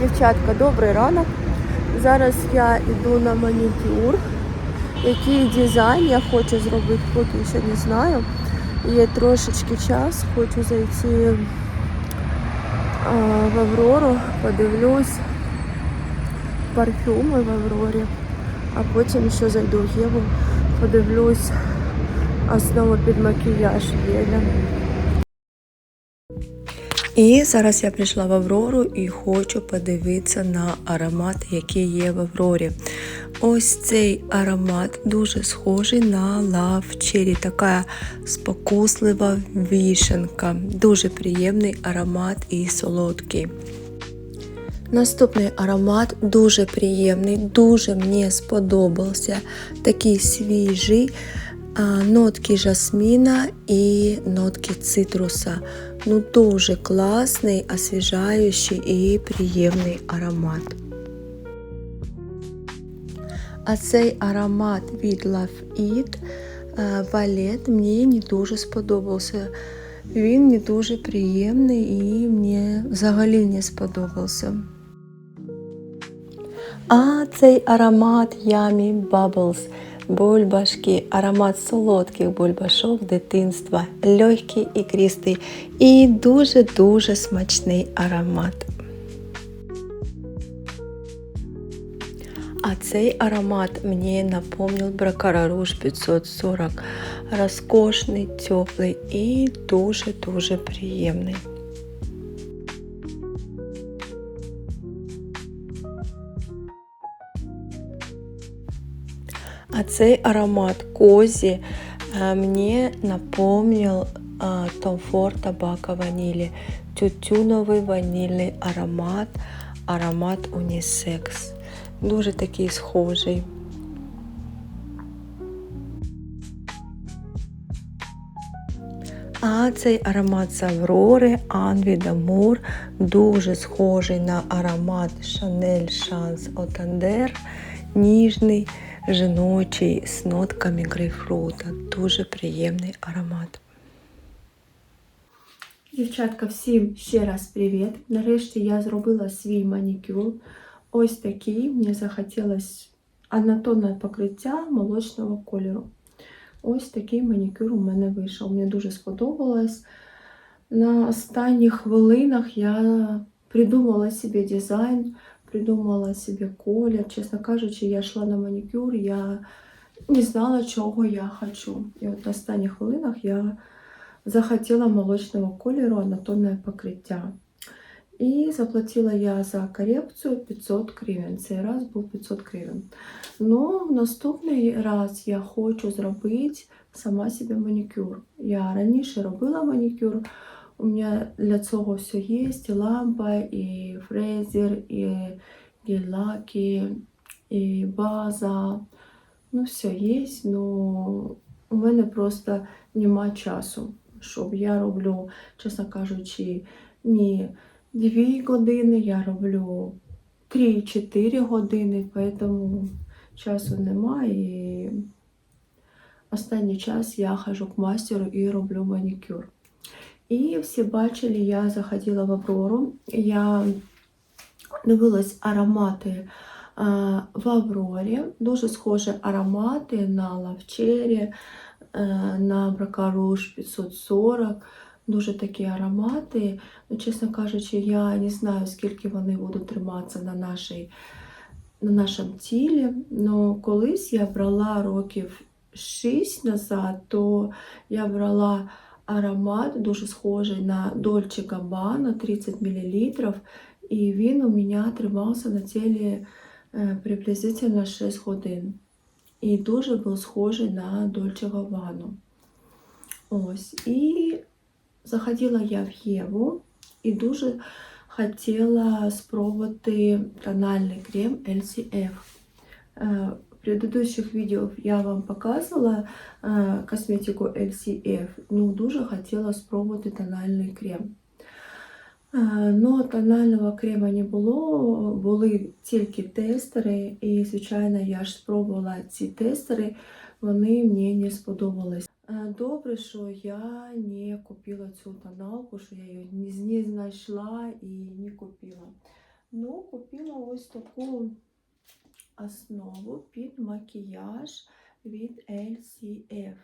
Дівчатка, добрий ранок. Зараз я йду на манікюр. Який дизайн я хочу зробити, поки ще не знаю. Є трошечки час, хочу зайти а, в Аврору, подивлюсь парфюми в Аврорі, а потім ще зайду в Єву, подивлюсь основу під макіяж Єля. І зараз я прийшла в Аврору і хочу подивитися на аромат, який є в Аврорі. Ось цей аромат дуже схожий на Cherry, така спокуслива вішенка. Дуже приємний аромат і солодкий. Наступний аромат дуже приємний, дуже мені сподобався. Такий свіжий, нотки жасміна і нотки цитруса. Ну дуже класний, освіжаючий і приємний аромат. А цей аромат від Love It е, Валет мені не дуже сподобався. Він не дуже приємний і мені взагалі не сподобався. А цей аромат Yummy Bubbles. Бульбашки, аромат солодких бульбашок дитинства, легкий і крістий і дуже-дуже смачний аромат. А цей аромат мені напомнив Бракара Руж 540. Розкошний, теплий і дуже-дуже приємний. А цей аромат Кози э, мне напомнил Tom Ford табака ванили. Тютюновий ванільний аромат, аромат унісекс. Дуже такий схожий. А цей аромат з Аврори Анві дуже схожий на аромат Chanel Chance Otandер, ніжний, жіночий з нотками грейпфрута. Дуже приємний аромат. Дівчатка, всім ще раз привіт. Нарешті я зробила свій манікюр. Ось такий. Мені захотілося однотонне покриття молочного кольору. Ось такий манікюр у мене вийшов. Мені дуже сподобалось. На останніх хвилинах я придумала собі дизайн, придумала собі колір. Чесно кажучи, я йшла на манікюр, я не знала, чого я хочу. І от на останніх хвилинах я захотіла молочного кольору однотонне покриття. І заплатила я за корекцію 500 гривень. Цей раз був 500 гривень. Ну, в наступний раз я хочу зробити сама собі манікюр. Я раніше робила манікюр. У мене для цього все є: і лампа, і фрезер, і гель-лаки, і база. Ну, все є. Ну, у мене просто нема часу, щоб я роблю, чесно кажучи, ні. Дві години я роблю 3-4 години, тому часу немає. І останній час я хожу к мастеру і роблю манікюр. І всі бачили, я заходила в Аврору, я дивилась аромати в Аврорі, дуже схожі аромати на лавчері, на Бракаруш 540 дуже такі аромати. Ну, чесно кажучи, я не знаю, скільки вони будуть триматися на нашій, на нашому тілі. Но колись я брала років 6 назад, то я брала аромат дуже схожий на Dolce Gabbana 30 мл. І він у мене тримався на тілі е, приблизительно 6 годин. І дуже був схожий на Dolce Gabbana. Ось. І Заходила я в Єву і дуже хотіла спробувати тональний крем LCF Э, В предыдущих видео я вам показувала э, косметику LCF, ну дуже хотіла спробувати тональний крем. Э, Но тонального крема не було, були тільки тестери, і, звичайно, я ж спробувала ці тестери, вони мені не сподобались. Е, Добре, що я не купила цю тоналку, що я її не не знайшла і не купила. Ну, купила ось таку основу під макіяж від LCF.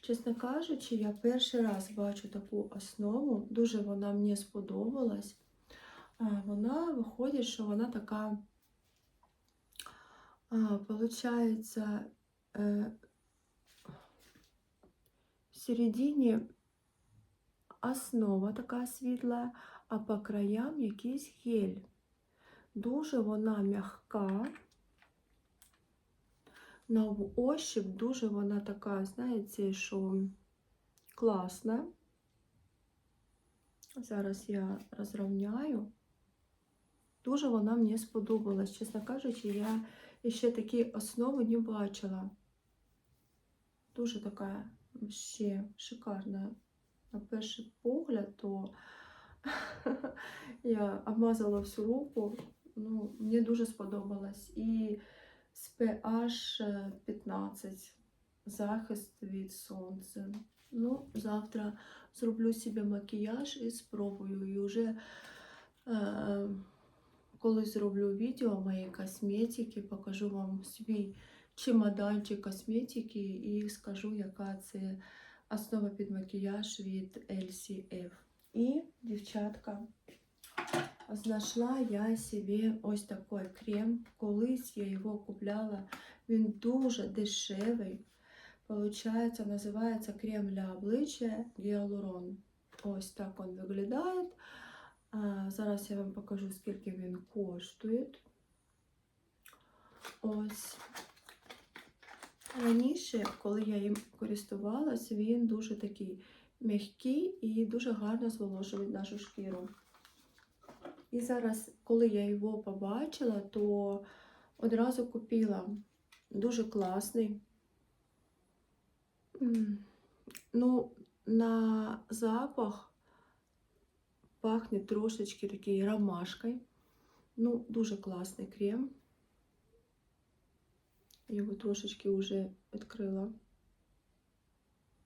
Чесно кажучи, я перший раз бачу таку основу, дуже вона мені сподобалась. Вона виходить, що вона така, получається, е, в середині основа така світла, а по краям якийсь гель. Дуже вона м'яка. На ощупь дуже вона така, знаєте, що класна. Зараз я розрівняю. Дуже вона мені сподобалась. Чесно кажучи, я ще такі основи не бачила. Дуже така ще шикарна. На перший погляд, то я обмазала всю руку. Ну, мені дуже сподобалось. І з pH 15 захист від сонця. Ну, завтра зроблю собі макіяж і спробую. І вже е, коли зроблю відео моєї косметики, покажу вам свій чемоданчик косметики і скажу, яка це основа під макіяж від LCF. І, дівчатка, знайшла я собі ось такий крем. Колись я його купляла. Він дуже дешевий. Получається, називається крем для обличчя Гіалурон. Ось так він виглядає. Зараз я вам покажу, скільки він коштує. Ось. Раніше, коли я їм користувалась, він дуже такий м'який і дуже гарно зволожує нашу шкіру. І зараз, коли я його побачила, то одразу купила дуже класний. М, Ну, на запах пахне трошечки такий ромашкою. Ну, дуже класний крем. Його трошечки вже відкрила.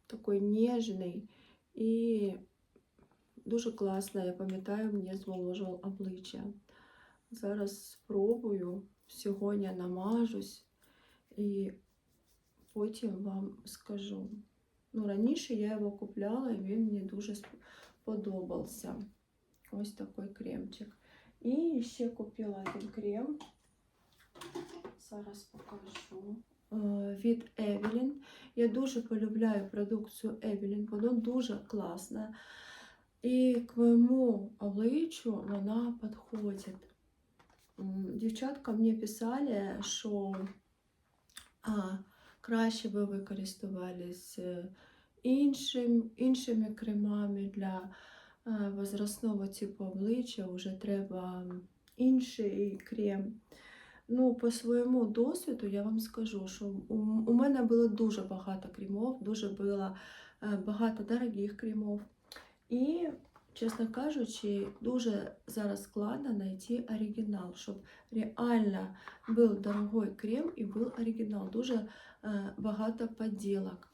Такий ніжний і дуже класно, я пам'ятаю, мені зволожував обличчя. Зараз спробую, сьогодні намажусь і потім вам скажу. Ну, раніше я його купляла, і він мені дуже сподобався. Ось такий кремчик. І ще купила один крем. Зараз покажу. Е, Від Evelyn. Я дуже полюбляю продукцію Evelyn, вона дуже класна. І к моєму обличчю вона підходить. Дівчатка мені писали, що а, краще би ви користувалися іншим, іншими кремами для е, возрастного типу обличчя, вже треба інший крем. Ну, по своєму досвіду я вам скажу, що у, у мене було дуже багато кремов, дуже було е, багато дорогих кремов. І, чесно кажучи, дуже зараз складно знайти оригінал, щоб реально був дорогий крем і був оригінал. Дуже е, багато поділок.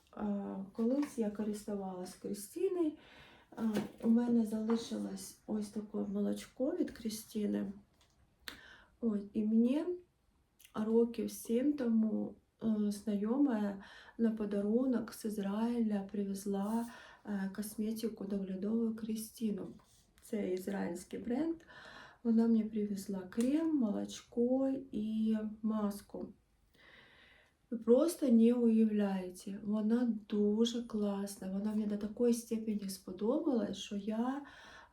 Колись я користувалась Крістіною. У мене залишилось ось таке молочко від Крістіни. Ось, і мені років сім тому е, знайома на подарунок з Ізраїля привезла косметику доглядову Крістіну. Це ізраїльський бренд. Вона мені привезла крем, молочко і маску. Ви просто не уявляєте, вона дуже класна. Вона мені до такої степені сподобалась, що я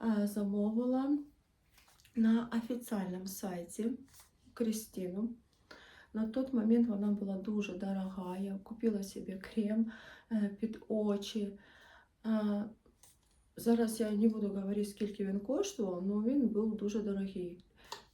е, замовила на офіційному сайті Крістіну. На той момент вона була дуже дорога. Я купила собі крем е, під очі. Зараз я не буду говорити, скільки він коштував, але він був дуже дорогий.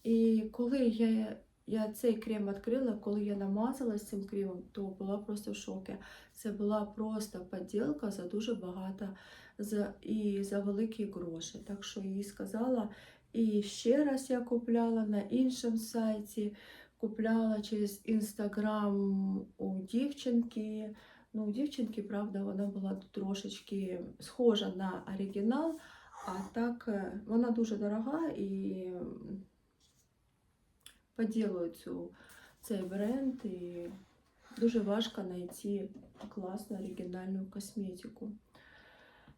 І коли я, я цей крем відкрила, коли я намазалась цим кремом, то була просто в шокі. Це була просто поділка за дуже багато за, і за великі гроші. Так що їй сказала, і ще раз я купляла на іншому сайті, купляла через інстаграм у дівчинки. Ну, у дівчинки, правда, вона була трошечки схожа на оригінал, а так вона дуже дорога і поділую цю, цей бренд і дуже важко знайти класну оригінальну косметику.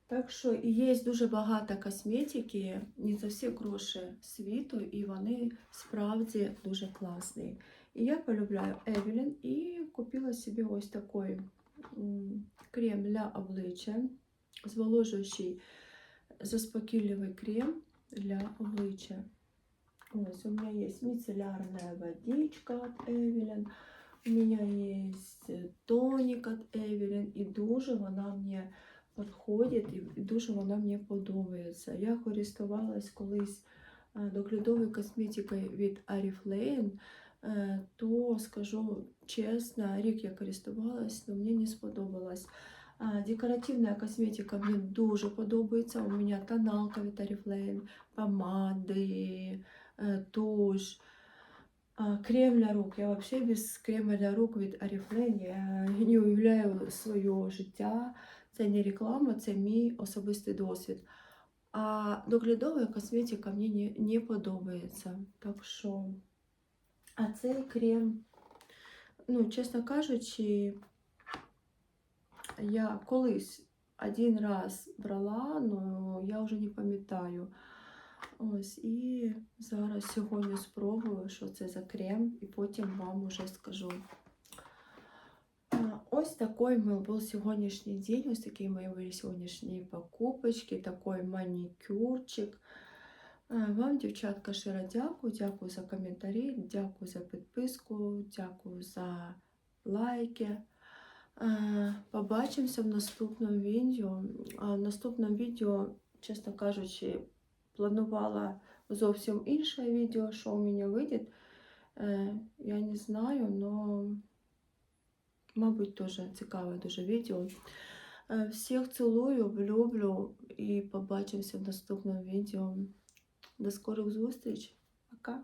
Так що і є дуже багато косметики, не за всі гроші світу, і вони справді дуже класні. І я полюбляю Евелін і купила собі ось такий крем для обличчя, зволожуючий заспокійливий крем для обличчя. Ось у меня есть мицеллярная водичка от Evelyn, у меня есть тонік от Evelyn, і дуже вона мені підходить, і дуже вона мені подобається. Я користувалась колись е, доглядовою косметикою від Oriflame, то скажу чесно, рік я користувалась, але мені не сподобалось. А, Декоративна косметика мені дуже подобається. У мене тоналка від Oriflame, помади, э, тушь, крем для рук. Я вообще без крема для рук від Oriflame я не уявляю своє життя. Це не реклама, це мій особистий досвід. А доглядова косметика мені не, не подобається. Так що, а цей крем, ну, чесно кажучи, я колись один раз брала, але я вже не пам'ятаю. Ось, і зараз сьогодні спробую, що це за крем, і потім вам уже скажу. Ось такий мій був сьогоднішній день, ось такі мої були сьогоднішні покупочки, такий манікюрчик. Вам, дівчатка, щиро дякую, дякую за коментарі, дякую за підписку, дякую за лайки. Побачимося в наступному відео. В наступному відео, чесно кажучи, планувала зовсім інше відео, що у мене вийде. Е, Я не знаю, але, мабуть, теж цікаве дуже відео. Е, Всіх цілую, люблю і побачимося в наступному відео. До скорих зустріч. Пока.